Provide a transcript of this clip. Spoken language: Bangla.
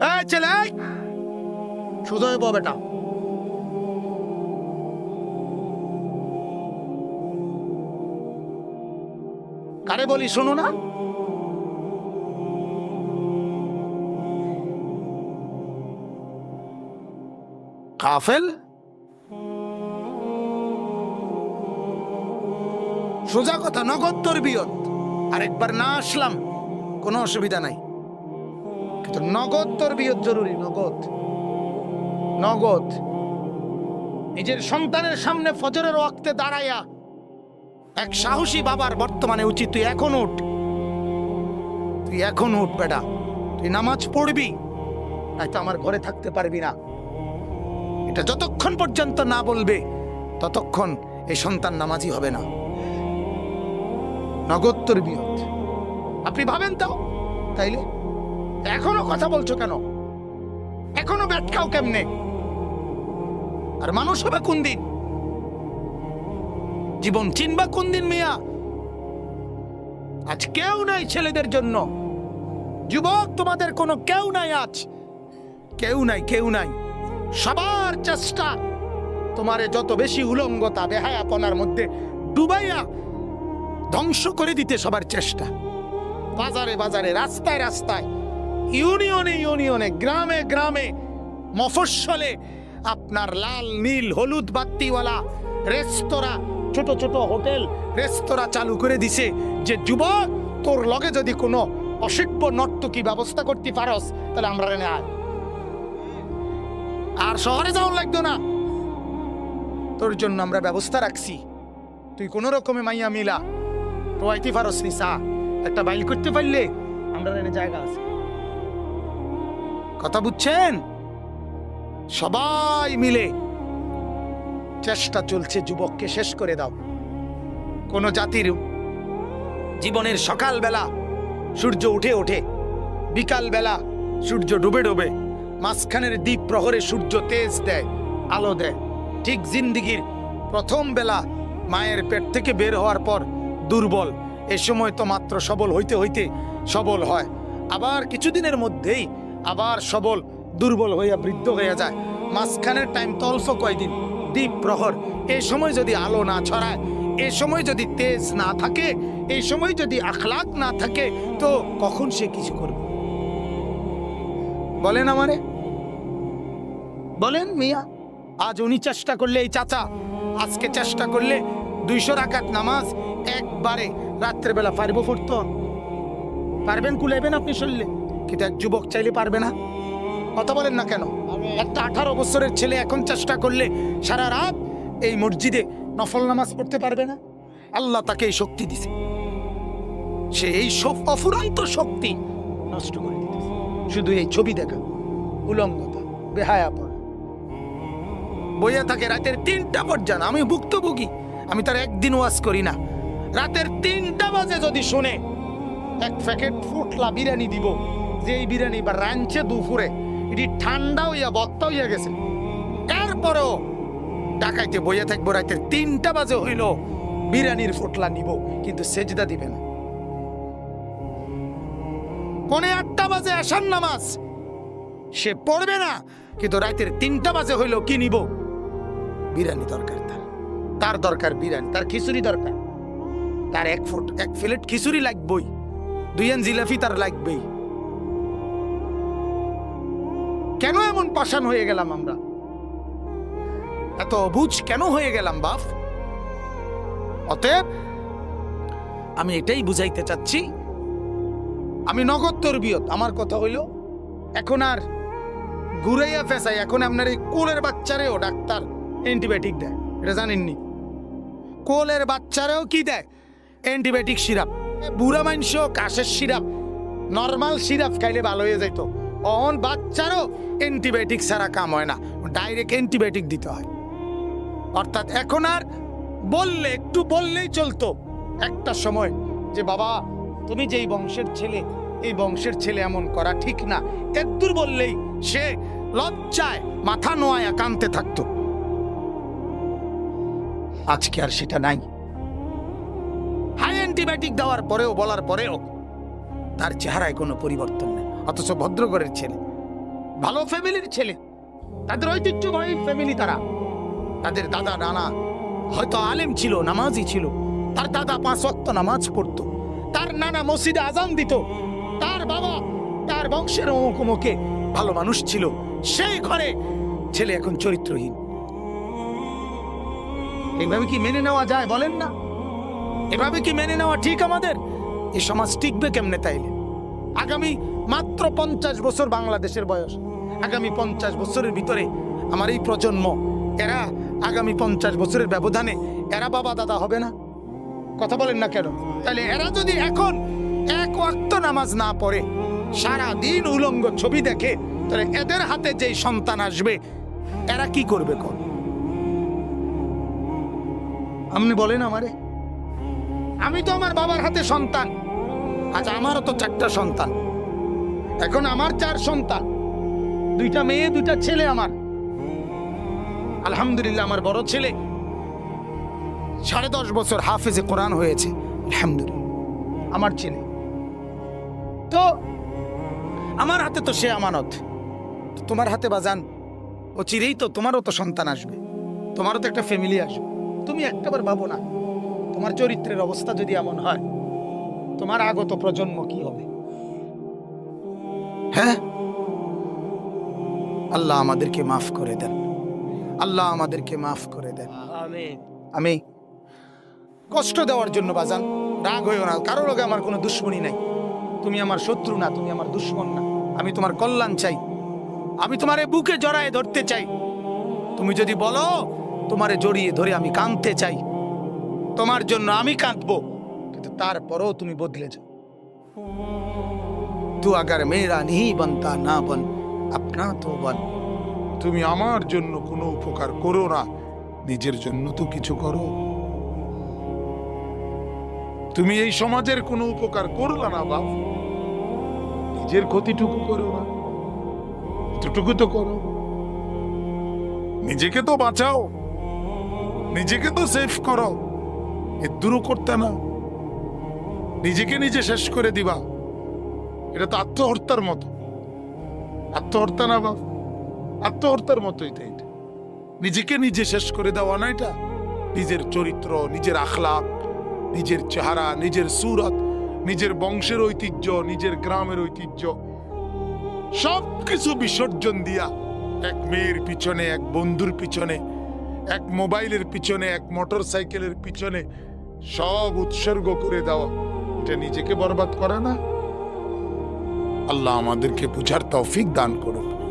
এই ছেলে, এই! শুধু বেটা। কারে বলি শোনো না? কাফেল? সোজা কথা, নগদ তোর বিয়ত। আরেকবার না আসলাম, কোনো অসুবিধা নাই। নগদ তোর বিয়ত জরুরি, নগদ। নগদ। নিজের সন্তানের সামনে ফজরের ওয়াক্তে দাঁড়াইয়া এক সাহসী বাবার বর্তমানে উচিত, তুই এখন উঠ। তুই এখন উঠ, বেটা। তুই নামাজ পড়বি তো আমার ঘরে থাকতে পারবি না। এটা যতক্ষণ পর্যন্ত না বলবে, ততক্ষণ এই সন্তান নামাজি হবে না। নগত্তর বিয়ত আপনি ভাবেন তো? তাইলে? এখনও কথা বলছো কেন? এখনও ব্যাটকাও কেমনে? আর মানুষ হবে কোন দিন? জীবন চিনবা কোন দিন, মিয়া? আজ কেউ নাই ছেলেদের জন্য। যুবক, তোমাদের কোনো কেউ নাই আজ। কেউ নাই কেউ নাই। সবার চেষ্টা তোমারে যত বেশি উলঙ্গতা বেহায়াপনার মধ্যে ডুবাইয়া ধ্বংস করে দিতে সবার চেষ্টা। বাজারে বাজারে, রাস্তায় রাস্তায়। ইউনিয়নে ইউনিয়নে, গ্রামে গ্রামে, মফস্বলে আপনার লাল, নীল, হলুদ বাত্তিওয়ালা রেস্তোরাঁ, ছোট ছোট হোটেল, রেস্তোরাঁ চালু করে দিছে যে, যুবক, তোর লগে যদি কোনো অসিক্ষ নর্তকী ব্যবস্থা করতে পারস, তাহলে আমরা এনে আয়। আর শহরে যাওয়ার লাগতো না। তোর জন্য আমরা ব্যবস্থা রাখছি। তুই কোনো রকমে মাইয়া মিলা টোয়াইতে পারস নি একটা বাইল করতে পারলে আমরা এনে জায়গা আছে। কথা বুঝছেন? সবাই মিলে চেষ্টা চলছে যুবককে শেষ করে দাও। কোন জাতির জীবনের সকালবেলা সূর্য উঠে ওঠে বিকাল বেলা সূর্য ডুবে ডুবে, মাঝখানের দ্বীপ প্রহরে সূর্য তেজ দেয়, আলো দেয়। ঠিক জিন্দিগির প্রথম বেলা মায়ের পেট থেকে বের হওয়ার পর দুর্বল, এ সময় তো মাত্র সবল হইতে হইতে সবল হয়। আবার কিছুদিনের মধ্যেই আবার সবল, দুর্বল হইয়া বৃদ্ধ হইয়া যায়। মাঝখানের টাইম তো অল্প কয়দিন? দ্বীপ প্রহর। এই সময় যদি আলো না ছড়ায় এই সময় যদি তেজ না থাকে এই সময় যদি আখলাক না থাকে, তো কখন সে কিছু করবে? বলেন আমারে। বলেন মিয়া, আজ উনি চেষ্টা করলে এই চাচা, আজকে চেষ্টা করলে দুইশো রাকাত নামাজ একবারে রাত্রেবেলা পারব পড়তো। পারবেন কুলাইবেন আপনি শুনলে কিন্তু এক যুবক চাইলে পারবে না। কথা বলেন না কেন? একটা আঠারো বছরের ছেলে এখন চেষ্টা করলে সারা রাত এই মসজিদে নফল নামাজ পড়তে পারবে না। আল্লাহ তাকে এই শক্তি দিছে। সে এই অফুরন্ত শক্তি নষ্ট করে দিতেছে। শুধু এই ছবি দেখা, উলঙ্গতা বেহায়াপন বইয়া থাকে, রাতের তিনটা পর্যন্ত আমি ভুক্তভোগী, আমি তার একদিন ওয়াজ করি না। রাতের তিনটা বাজে যদি শুনে, এক প্যাকেট ফুটলা বিরিয়ানি দিব। যে এই বিরিয়ানি বা রাঞ্চে দুপুরে, এটি ঠান্ডা হইয়া, বত্তা হইয়া গেছে। এরপরেও ডাকাইতে, বইয়া থাকব রাতের তিনটা বাজে হইল বিরিয়ানির ফুটলা নিব, কিন্তু সেজদা দিবে না। পনে আটটা বাজে আসার নামাজ। সে পড়বে না, কিন্তু রাতের তিনটা বাজে হইল কি নিব? বিরিয়ানি দরকার তার। তার দরকার বিরিয়ানি, তার খিচুড়ি দরকার। তার এক ফুট, এক প্লেট খিচুড়ি লাগবই। দুই জিলাপি তার লাগবেই। কেন এমন পাষাণ হয়ে গেলাম আমরা? এত অবুঝ কেন হয়ে গেলাম বাপ অতএব, আমি এটাই বুঝাইতে চাচ্ছি। আমি নগদ তরবিয়ত, আমার কথা হইল, এখন আর ঘুরাইয়া ফেসাই, এখন আপনার এই কোলের বাচ্চারেও ডাক্তার অ্যান্টিবায়োটিক দেয়। এটা জানেননি? কোলের বাচ্চারেও কি দেয়? Antibiotic syrup. বুড়া মানুষও কাশের সিরাপ। নর্মাল সিরাপ খাইলে ভালো হয়ে যাইতো। অন বাচ্চারও অ্যান্টিবায়োটিক ছাড়া কাম হয় না। ডাইরেক্ট অ্যান্টিবায়োটিক দিতে হয়। অর্থাৎ এখন আর বললে, একটু বললেই চলতো। একটা সময় যে, বাবা, তুমি যেই বংশের ছেলে, এই বংশের ছেলে এমন করা ঠিক না। এদ্দুর বললেই সে লজ্জায় মাথা নোয়ায়া কানতে থাকতো। আজকে আর সেটা নাই। হাই অ্যান্টিবায়োটিক দেওয়ার পরেও, বলার পরেও তার চেহারায় কোনো পরিবর্তন নেই। অথচ ভদ্রগরের ছেলে। ভালো ফ্যামিলির ছেলে। তাদের ঐতিহ্যবাহী ফ্যামিলি তারা। তাদের দাদা, নানা, হয়তো আলেম ছিল, নামাজি ছিল। তার দাদা পাঁচ ওয়াক্ত নামাজ পড়তো। তার নানা মসজিদে আজান দিত। তার বাবা তার বংশের অমুক অমুকে ভালো মানুষ ছিল। সেই ঘরে ছেলে এখন চরিত্রহীন। এভাবে কি মেনে নেওয়া যায় বলেন না? এভাবে কি মেনে নেওয়া ঠিক আমাদের? এই সমাজ টিকবে কেমনে তাইলে? আগামী মাত্র পঞ্চাশ বছর বাংলাদেশের বয়স। আগামী পঞ্চাশ বছরের ভিতরে আমার এই প্রজন্ম, এরা আগামী পঞ্চাশ বছরের ব্যবধানে এরা বাবা দাদা হবে না? কথা বলেন না কেন? তাহলে এরা যদি এখন এক ওয়াক্ত নামাজ না পড়ে সারা দিন উলঙ্গ ছবি দেখে, তাহলে এদের হাতে যেই সন্তান আসবে, এরা কি করবে কর আপনি বলেন আমারে। আমি তো আমার বাবার হাতে সন্তান। আজ আমারও তো চারটা সন্তান। এখন আমার চার সন্তান। দুইটা মেয়ে, দুইটা ছেলে আমার। আলহামদুলিল্লাহ, আমার বড় ছেলে। সাড়ে দশ বছর হাফেজে কোরআন হয়েছে। আলহামদুলিল্লাহ, আমার ছেলে। তো, আমার হাতে তো সে আমানত। তোমার হাতে বাজান, ও চিরেই তো তোমারও তো সন্তান আসবে। তোমারও তো একটা ফ্যামিলি আসবে। তুমি একটাবার ভাবো না, তোমার চরিত্রের অবস্থা যদি এমন হয়। তোমার আগত প্রজন্ম কি হবে? হ্যাঁ? আল্লাহ আমাদেরকে মাফ করে দেন। আল্লাহ আমাদেরকে মাফ করে দেন। আমি কষ্ট দেওয়ার জন্য বাজান রাগ হইও না। কারও লগে আমার কোনো দুশ্মনী নাই। তুমি আমার শত্রু না তুমি আমার দুশ্মন না। আমি তোমার কল্যাণ চাই। আমি তোমারে বুকে জড়ায় ধরতে চাই। তুমি যদি বলো তোমারে জড়িয়ে ধরে আমি কাঁদতে চাই। তোমার জন্য আমি কাঁদবো। কিন্তু তারপরেও তুমি বদলে যাও। তু আগার মেরা নিহি বনতা না বন, আপনা তো বন। তুমি আমার জন্য কোনো উপকার করো না, নিজের জন্য তো কিছু করো। তুমি এই সমাজের কোনো উপকার করলা না, বাপ। নিজের ক্ষতিটুকু করো না, এতটুকু তো করো। নিজেকে তো বাঁচাও, নিজেকে তো সেফ করো এদুরও করতে না। নিজেকে নিজে শেষ করে দিবা। এটা তো আত্মহত্যার মতো। আত্মহত্যা না বাপ, আত্মহত্যার মতোই তো এটা। নিজেকে নিজে শেষ করে দেওয়া না এটা। নিজের চরিত্র, নিজের আখলাপ, নিজের চেহারা, নিজের সুরত, নিজের বংশের ঐতিহ্য, নিজের গ্রামের ঐতিহ্য। সব কিছু বিসর্জন দিয়া এক মেয়ের পিছনে, এক বন্ধুর পিছনে, এক মোবাইলের পিছনে, এক মোটর সাইকেলের পিছনে সব উৎসর্গ করে দেওয়া। এটা নিজেকে বরবাদ করে না। আল্লাহ আমাদেরকে বুঝার তৌফিক দান করুক।